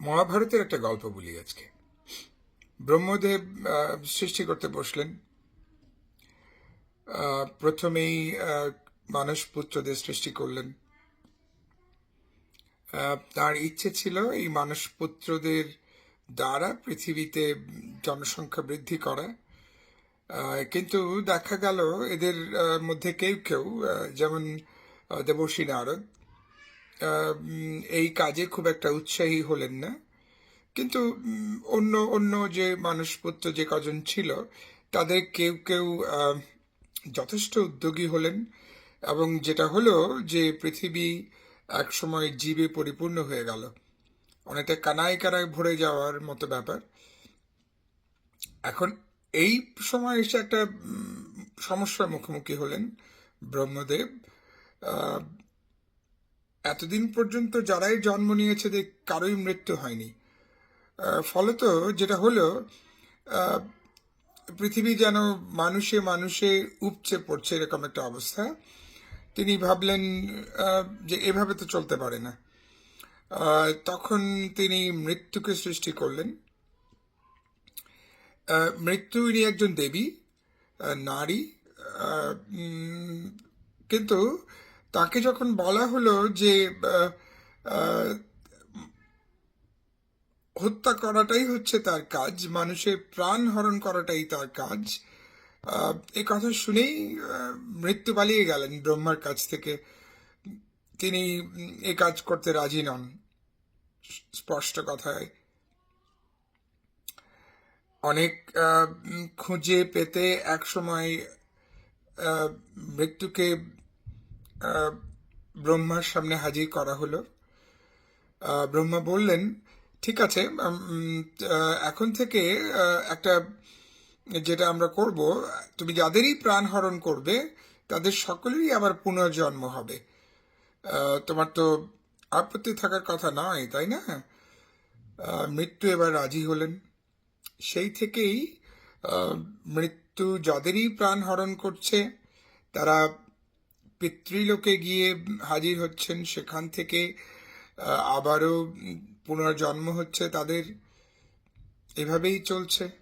মহাভারতের একটা গল্প বলি আজকে। ব্রহ্মদেব সৃষ্টি করতে বসলেন। প্রথমেই মানস পুত্রদের সৃষ্টি করলেন। তার ইচ্ছে ছিল এই মানস পুত্রদের দ্বারা পৃথিবীতে জনসংখ্যা বৃদ্ধি করা। কিন্তু দেখা গেল এদের মধ্যে কেউ কেউ যেমন দেবর্ষী নারদ এই কাজে খুব একটা উৎসাহী হলেন না। কিন্তু অন্য অন্য যে মানুষপত্র যে কজন ছিল, তাদের কেউ কেউ যথেষ্ট উদ্যোগী হলেন এবং যেটা হলো যে পৃথিবী একসময় জীবে পরিপূর্ণ হয়ে গেল। অনেকটা কানায় কানায় ভরে যাওয়ার মতো ব্যাপার। এখন এই সময় এসে একটা সমস্যার মুখোমুখি হলেন ব্রহ্মদেব। এতদিন পর্যন্ত যারাই জন্ম নিয়েছে যে কারোই মৃত্যু হয়নি। ফলত যেটা হলো পৃথিবী যেন মানুষে মানুষে উপচে পড়ছে এরকম একটা অবস্থা। তিনি ভাবলেন যে এভাবে তো চলতে পারে না। তখন তিনি মৃত্যুকে সৃষ্টি করলেন। মৃত্যু ইনি একজন দেবী নারী। কিন্তু তাকে যখন বলা হলো যে হত্যা করাটাই হচ্ছে তার কাজ, মানুষের প্রাণ হরণ করাটাই তার কাজ এই কথা শুনেই মৃত্যু পালিয়ে গেলেন ব্রহ্মার কাছ থেকে। তিনি এ কাজ করতে রাজি নন, স্পষ্ট কথায়। অনেক খুঁজে পেতে এক সময় মৃত্যুকে ব্রহ্মার সামনে হাজির করা হলো। ব্রহ্মা বললেন, ঠিক আছে এখন থেকে একটা যেটা আমরা করব, তুমি যাদেরই প্রাণ হরণ করবে, তাদের সকলেরই আবার পুনর্জন্ম হবে। তোমার তো আপত্তি থাকার কথা নয়, তাই না? মৃত্যু এবার রাজি হলেন। সেই থেকেই মৃত্যু যাদেরই প্রাণ হরণ করছে, তারা পিতৃলোকে গিয়ে হাজির হচ্ছেন সেখান থেকে আবারও পুনর্জন্ম হচ্ছে তাদের। এভাবেই চলছে।